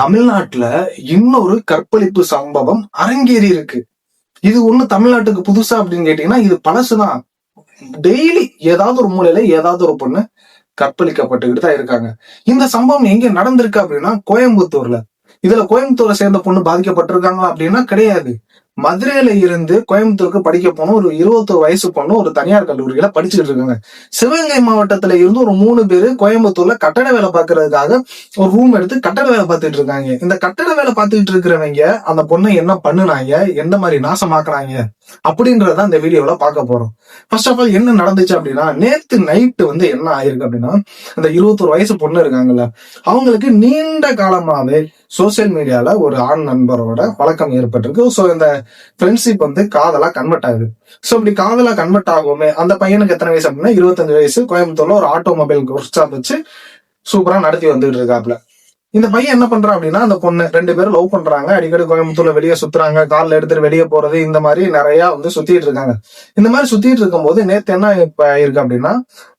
தமிழ்நாட்டுல இன்னொரு கற்பழிப்பு சம்பவம் அரங்கேறி இருக்கு. இது ஒண்ணு தமிழ்நாட்டுக்கு புதுசா அப்படின்னு கேட்டீங்கன்னா இது பழசுதான். டெய்லி ஏதாவது ஒரு மூலையில ஏதாவது ஒரு பொண்ணு கற்பழிக்கப்பட்டுக்கிட்டு தான் இருக்காங்க. இந்த சம்பவம் எங்க நடந்திருக்கு அப்படின்னா கோயம்புத்தூர்ல. இதுல கோயம்புத்தூரை சேர்ந்த பொண்ணு பாதிக்கப்பட்டிருக்காங்களா அப்படின்னா கிடையாது. மதுரையில இருந்து கோயம்புத்தூருக்கு படிக்க போனோம் ஒரு இருபத்தோரு வயசு பொண்ணு ஒரு தனியார் கல்லூரியில படிச்சுட்டு இருக்காங்க. சிவகங்கை மாவட்டத்துல இருந்து ஒரு மூணு பேரு கோயம்புத்தூர்ல கட்டட வேலை பார்க்கறதுக்காக ஒரு ரூம் எடுத்து கட்டட வேலை பார்த்துட்டு இருக்காங்க. இந்த கட்டட வேலை பார்த்துட்டு இருக்கிறவங்க அந்த பொண்ணை என்ன பண்ணுனாங்க எந்த மாதிரி நாசமாக்குறாங்க அப்படின்றத இந்த வீடியோல பார்க்க போறோம். ஃபர்ஸ்ட் ஆஃப் ஆல் என்ன நடந்துச்சு அப்படின்னா நேத்து நைட்டு வந்து என்ன ஆயிருக்கு அப்படின்னா இந்த இருபத்தொரு வயசு பொண்ணு இருக்காங்கல்ல அவங்களுக்கு நீண்ட காலமாவே சோசியல் மீடியால ஒரு ஆண் நண்பரோட பழக்கம் ஏற்பட்டிருக்கு. ஸோ இந்த ஃப்ரெண்ட்ஷிப் வந்து காதலா கன்வெர்ட் ஆகுது. ஸோ இப்படி காதலா கன்வெர்ட் ஆகுமே அந்த பையனுக்கு எத்தனை வயசு அப்படின்னா இருபத்தஞ்சு வயசு கோயம்புத்தூர்ல ஒரு ஆட்டோமொபைல் ஒர்க் ஷாப் வச்சு சூப்பரா நடத்தி வந்துட்டு இருக்காப்ல இந்த பையன் என்ன பண்றான் அப்படின்னா அந்த பொண்ணு ரெண்டு பேரும் லவ் பண்றாங்க. அடிக்கடி கோயம்புத்தூர்ல வெளியே சுத்துறாங்க. கார்ல எடுத்துட்டு வெளியே போறது இந்த மாதிரி நிறைய வந்து சுத்திட்டு இருக்காங்க. இந்த மாதிரி சுத்திட்டு இருக்கும்போது நேத்து என்ன இப்ப இருக்கு அப்படின்னா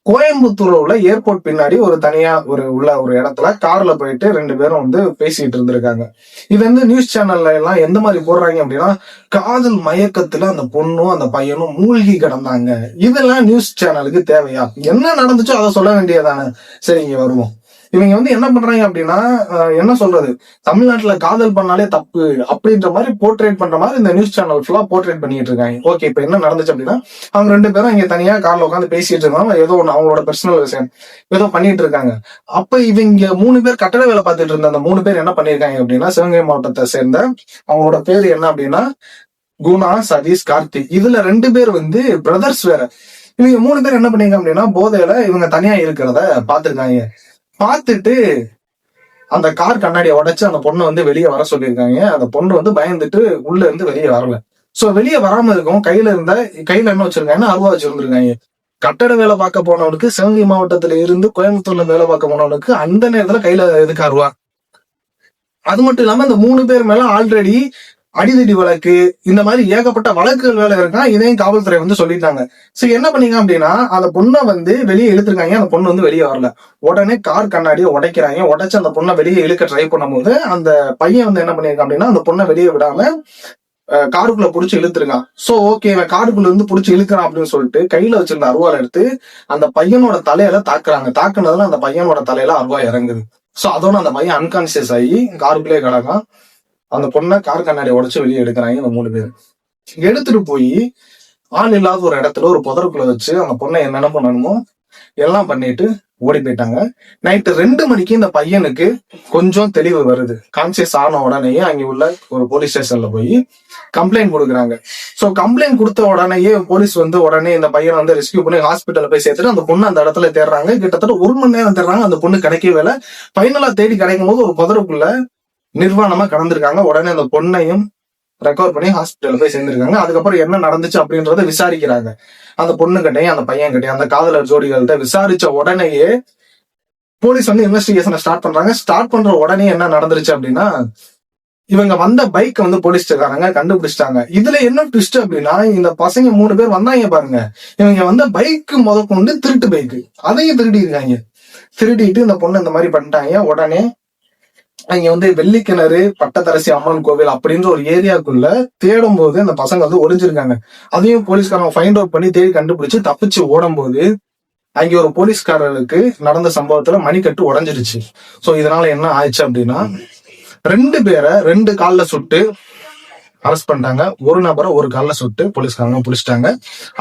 கோயம்புத்தூர்ல உள்ள ஏர்போர்ட் பின்னாடி ஒரு தனியா ஒரு உள்ள ஒரு இடத்துல கார்ல போயிட்டு ரெண்டு பேரும் வந்து பேசிட்டு இருந்திருக்காங்க. இது வந்து நியூஸ் சேனல்ல எல்லாம் எந்த மாதிரி போடுறாங்க அப்படின்னா காதல் மயக்கத்துல அந்த பொண்ணும் அந்த பையனும் மூழ்கி கிடந்தாங்க. இதெல்லாம் நியூஸ் சேனலுக்கு தேவையா? என்ன நடந்துச்சோ அதை சொல்ல வேண்டியதானே? சரி இங்க வருவோம். இவங்க வந்து என்ன பண்றாங்க அப்படின்னா என்ன சொல்றது? தமிழ்நாட்டுல காதல் பண்ணாலே தப்பு அப்படின்ற மாதிரி போர்ட்ரேட் பண்ற மாதிரி இந்த நியூஸ் சேனல் ஃபுல்லா போர்ட்ரேட் பண்ணிட்டு இருக்காங்க. ஓகே இப்ப என்ன நடந்துச்சு அப்படின்னா அவங்க ரெண்டு பேரும் இங்க தனியா கார்ல உட்காந்து பேசிட்டு இருக்காங்க. ஏதோ ஒண்ணு அவங்களோட பர்சனல் விஷயம். ஏதோ பண்ணிட்டு இருக்காங்க. அப்ப இவங்க மூணு பேர் கட்டட வேலை பார்த்துட்டு இருந்த அந்த மூணு பேர் என்ன பண்ணிருக்காங்க அப்படின்னா சிவகங்கை மாவட்டத்தை சேர்ந்த அவங்களோட பேர் என்ன அப்படின்னா குணா சதீஷ் கார்த்திக். இதுல ரெண்டு பேர் வந்து பிரதர்ஸ் வேற. இவங்க மூணு பேர் என்ன பண்ணிருக்காங்க அப்படின்னா போதையில இவங்க தனியா இருக்கிறத பாத்துருக்காங்க பார்த்துட்டு அந்த கார் கண்ணாடியை உடைச்சு அந்த பொண்ணை வந்து வெளியே வர சொல்லியிருக்காங்க. அந்த பொண்ணு வந்து பயந்துட்டு உள்ள இருந்து வெளியே வரல. சோ வெளியே வராம இருக்கும் கையில இருந்த கையில என்ன வச்சிருக்காங்கன்னா அருவா வச்சிருந்திருக்காங்க. கட்டட வேலை பார்க்க போனவனுக்கு சிவகங்கை மாவட்டத்துல இருந்து கோயம்புத்தூர்ல வேலை பார்க்க போனவனுக்கு அந்த நேரத்துல கையில எதுக்கு அருவா. அது மட்டும் இல்லாம இந்த மூணு பேர் மேல ஆல்ரெடி அடிதடி வழக்கு இந்த மாதிரி ஏகப்பட்ட வழக்குகள் வேலை இருக்கா? இதையும் காவல்துறை வந்து சொல்லிட்டாங்க. சோ என்ன பண்ணீங்க அப்படின்னா அந்த பொண்ணை வந்து வெளியே இழுத்துருக்காங்க. அந்த பொண்ணு வந்து வெளியே வரல. உடனே கார் கண்ணாடியை உடைக்கிறாங்க. உடைச்சு அந்த பொண்ணை வெளியே இழுக்க ட்ரை பண்ணும்போது அந்த பையன் வந்து என்ன பண்ணிருக்கான் அப்படின்னா அந்த பொண்ணை வெளியே விடாம காருக்குள்ள புடிச்சு இழுத்துருக்கான். சோ ஓகே இவன் காருக்குள்ள இருந்து புடிச்சு இழுக்கிறான் அப்படின்னு சொல்லிட்டு கையில வச்சிருந்த அருவால எடுத்து அந்த பையனோட தலையில தாக்குறாங்க. தாக்குனதுல அந்த பையனோட தலையில அருவா இறங்குது. சோ அதோட அந்த பையன் அன்கான்சியஸ் ஆகி காருக்குள்ளே கிடக்கான். அந்த பொண்ணை கார் கண்ணாடி உடச்சு வெளியே எடுக்கிறாங்க இந்த மூணு பேர். எடுத்துட்டு போய் ஆள் இல்லாத ஒரு இடத்துல ஒரு புதருக்குள்ள வச்சு அந்த பொண்ணை என்னென்ன பண்ணணுமோ எல்லாம் பண்ணிட்டு ஓடி போயிட்டாங்க. நைட்டு ரெண்டு மணிக்கு இந்த பையனுக்கு கொஞ்சம் தெளிவு வருது. கான்சியஸ் ஆன உடனேயே அங்க உள்ள ஒரு போலீஸ் ஸ்டேஷன்ல போய் கம்ப்ளைண்ட் கொடுக்குறாங்க. ஸோ கம்ப்ளைண்ட் கொடுத்த உடனேயே போலீஸ் வந்து உடனே இந்த பையனை வந்து ரெஸ்கியூ பண்ணி ஹாஸ்பிட்டலில் போய் சேர்த்துட்டு அந்த பொண்ணு அந்த இடத்துல தேடுறாங்க. கிட்டத்தட்ட ஒரு மணி நேரம் தேடுறாங்க. அந்த பொண்ணு கிடைக்கவே இல்லை. ஃபைனலா தேடி கிடைக்கும் போது ஒரு புதருக்குள்ள நிர்வாணமா கடந்திருக்காங்க. உடனே அந்த பொண்ணையும் ரெக்கவர் பண்ணி ஹாஸ்பிட்டல் போய் சேர்ந்திருக்காங்க. அதுக்கப்புறம் என்ன நடந்துச்சு அப்படின்றத விசாரிக்கிறாங்க. அந்த பொண்ணு கிட்டையும் அந்த பையன் கிட்டையும் அந்த காதலர் ஜோடிகள்கிட்ட விசாரிச்ச உடனேயே போலீஸ் வந்து இன்வெஸ்டிகேஷனை ஸ்டார்ட் பண்றாங்க. ஸ்டார்ட் பண்ற உடனே என்ன நடந்துருச்சு அப்படின்னா இவங்க வந்த பைக் வந்து போலீஸ்காரங்க கண்டுபிடிச்சிட்டாங்க. இதுல என்ன ட்விஸ்ட் அப்படின்னா இந்த பசங்க மூணு பேர் வந்தாங்க பாருங்க. இவங்க வந்த பைக் முத கொண்டு திருட்டு பைக்கு அதையும் திருடி இருக்காங்க திருடிட்டு இந்த பொண்ணு இந்த மாதிரி பண்ணிட்டாங்க. உடனே அங்க வந்து வெள்ளிக்கிணறு பட்டத்தரசி அம்மன் கோவில் அப்படின்ற ஒரு ஏரியாக்குள்ள தேடும் போது அந்த பசங்க வந்து ஒளிஞ்சிருக்காங்க. அதையும் போலீஸ்காரங்க ஃபைண்ட் அவுட் பண்ணி தேடி கண்டுபிடிச்சு தப்பிச்சு ஓடும்போது அங்க ஒரு போலீஸ்காரருக்கு நடந்த சம்பவத்துல மணிக்கட்டு உடைஞ்சிருச்சு சோ இதனால என்ன ஆயிடுச்சு அப்படின்னா ரெண்டு பேரை ரெண்டு கால்ல சுட்டு அரெஸ்ட் பண்ணிட்டாங்க. ஒரு நபரை ஒரு கால்ல சுட்டு போலீஸ்காரங்க பிடிச்சிட்டாங்க.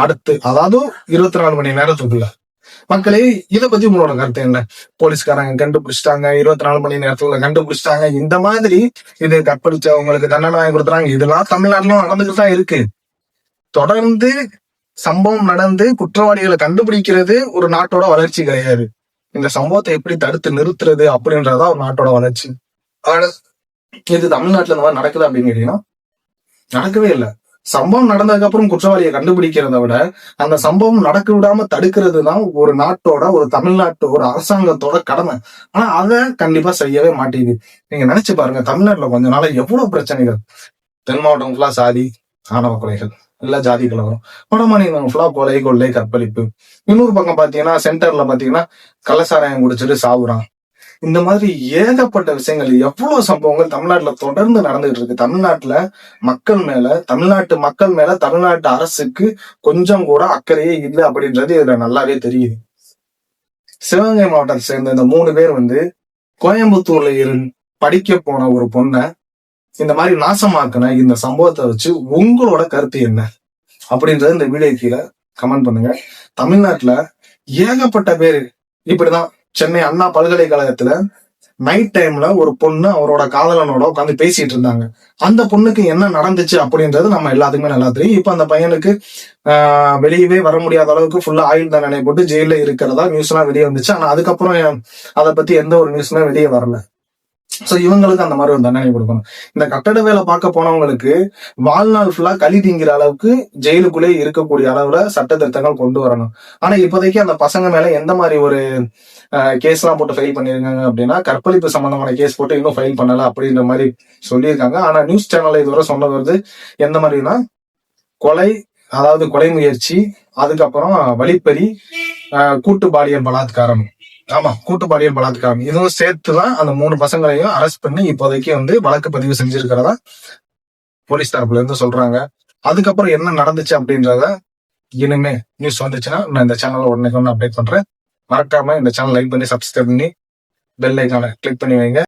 அடுத்து அதாவது இருபத்தி நாலு மணி நேரத்துக்குள்ள மக்களே இதை பத்தி உங்களோட கருத்து என்ன? போலீஸ்காரங்க கண்டுபிடிச்சிட்டாங்க இருபத்தி நாலு மணி நேரத்துல கண்டுபிடிச்சிட்டாங்க. இந்த மாதிரி இது கற்பழிச்சவங்களுக்கு தண்டனை வாங்கி கொடுத்துறாங்க இதெல்லாம் தமிழ்நாட்டுல நடந்துகிட்டு தான் இருக்கு. தொடர்ந்து சம்பவம் நடந்து குற்றவாளிகளை கண்டுபிடிக்கிறது ஒரு நாட்டோட வளர்ச்சி கிடையாது. இந்த சம்பவத்தை எப்படி தடுத்து நிறுத்துறது அப்படின்றதா ஒரு நாட்டோட வளர்ச்சி. ஆனா இது தமிழ்நாட்டுல இந்த மாதிரி நடக்குது அப்படின்னு கேட்டீங்கன்னா நடக்கவே இல்லை. சம்பவம் நடந்ததுக்கு அப்புறம் குற்றவாளியை கண்டுபிடிக்கிறத விட அந்த சம்பவம் நடக்க விடாம தடுக்கிறது தான் ஒரு நாட்டோட ஒரு தமிழ்நாட்டு ஒரு அரசாங்கத்தோட கடமை. ஆனா அதை கண்டிப்பா செய்யவே மாட்டேங்குது. நீங்க நினைச்சு பாருங்க தமிழ்நாட்டுல கொஞ்ச நாள எவ்வளவு பிரச்சனைகள்? தென் மாவட்டம் ஃபுல்லா சாதி ஆணவ கொலைகள் எல்லா ஜாதி கலவரம் வட மாநிலம் ஃபுல்லா கொலை கொள்ளை கற்பழிப்பு. இன்னொரு பக்கம் பாத்தீங்கன்னா சென்டர்ல பாத்தீங்கன்னா கள்ளசாராயம் குடிச்சிட்டு சாவுறான். இந்த மாதிரி ஏகப்பட்ட விஷயங்கள் எவ்வளவு சம்பவங்கள் தமிழ்நாட்டுல தொடர்ந்து நடந்துகிட்டு இருக்கு. தமிழ்நாட்டுல மக்கள் மேல தமிழ்நாட்டு மக்கள் மேல தமிழ்நாட்டு அரசுக்கு கொஞ்சம் கூட அக்கறையே இல்லை அப்படின்றது இதுல நல்லாவே தெரியுது. சிவகங்கை மாவட்டத்தை சேர்ந்த இந்த மூணு பேர் வந்து கோயம்புத்தூர்ல இரு படிக்க போன ஒரு பொண்ணை இந்த மாதிரி நாசமாக்குன இந்த சம்பவத்தை வச்சு உங்களோட கருத்து என்ன? அப்படின்றது இந்த வீடியோ கீழே கமெண்ட் பண்ணுங்க. தமிழ்நாட்டுல ஏகப்பட்ட பேர் இப்படிதான் சென்னை அண்ணா பல்கலைக்கழகத்துல நைட் டைம்ல ஒரு பொண்ணு அவரோட காதலனோட உட்காந்து பேசிட்டு இருந்தாங்க. அந்த பொண்ணுக்கு என்ன நடந்துச்சு அப்படின்றது நம்ம எல்லாத்துக்குமே நல்லா தெரியும். இப்ப அந்த பையனுக்கு வெளியவே வர முடியாத அளவுக்கு ஃபுல்லா ஆயுள் தண்டனை போட்டு ஜெயில இருக்கிறதா நியூஸ் எல்லாம் வெளியே வந்துச்சு. ஆனா அதுக்கப்புறம் அதை பத்தி எந்த ஒரு நியூஸுமே வெளியே வரல. சோ இவங்களுக்கு அந்த மாதிரி ஒரு தண்டனை கொடுக்கணும். இந்த கட்டட வேலை பார்க்க போனவங்களுக்கு வாழ்நாள் ஃபுல்லா களி திங்கிற அளவுக்கு ஜெயிலுக்குள்ளே இருக்கக்கூடிய அளவுல சட்ட திருத்தங்கள் கொண்டு வரணும். ஆனா இப்போதைக்கு அந்த பசங்க மேல எந்த மாதிரி ஒரு கேஸ் எல்லாம் போட்டு ஃபைல் பண்ணிருக்காங்க அப்படின்னா கற்பழிப்பு சம்பந்தமான கேஸ் போட்டு இன்னும் ஃபைல் பண்ணல அப்படின்ற மாதிரி சொல்லியிருக்காங்க. ஆனா நியூஸ் சேனல்ல இதுவரை சொன்னது வருது எந்த மாதிரினா கொலை அதாவது கொலை முயற்சி அதுக்கப்புறம் வழிப்பறி ஆஹ் கூட்டு பாலியல் பலாத்காரம். ஆமா கூட்டு பாலியல் பலாத்காரம். இதுவும் சேர்த்துதான் அந்த மூணு பசங்களையும் அரெஸ்ட் பண்ணி இப்போதைக்கு வந்து வழக்கு பதிவு செஞ்சிருக்கிறதா போலீஸ் தரப்புல இருந்து சொல்றாங்க. அதுக்கப்புறம் என்ன நடந்துச்சு அப்படின்றத இனிமே நியூஸ் வந்துச்சுன்னா நான் இந்த சேனலை உடனே ஒன்று அப்டேட் பண்றேன். மறக்காம இந்த சேனல் லைக் பண்ணி சப்ஸ்கிரைப் பண்ணி பெல் ஐக்கான கிளிக் பண்ணி வைங்க.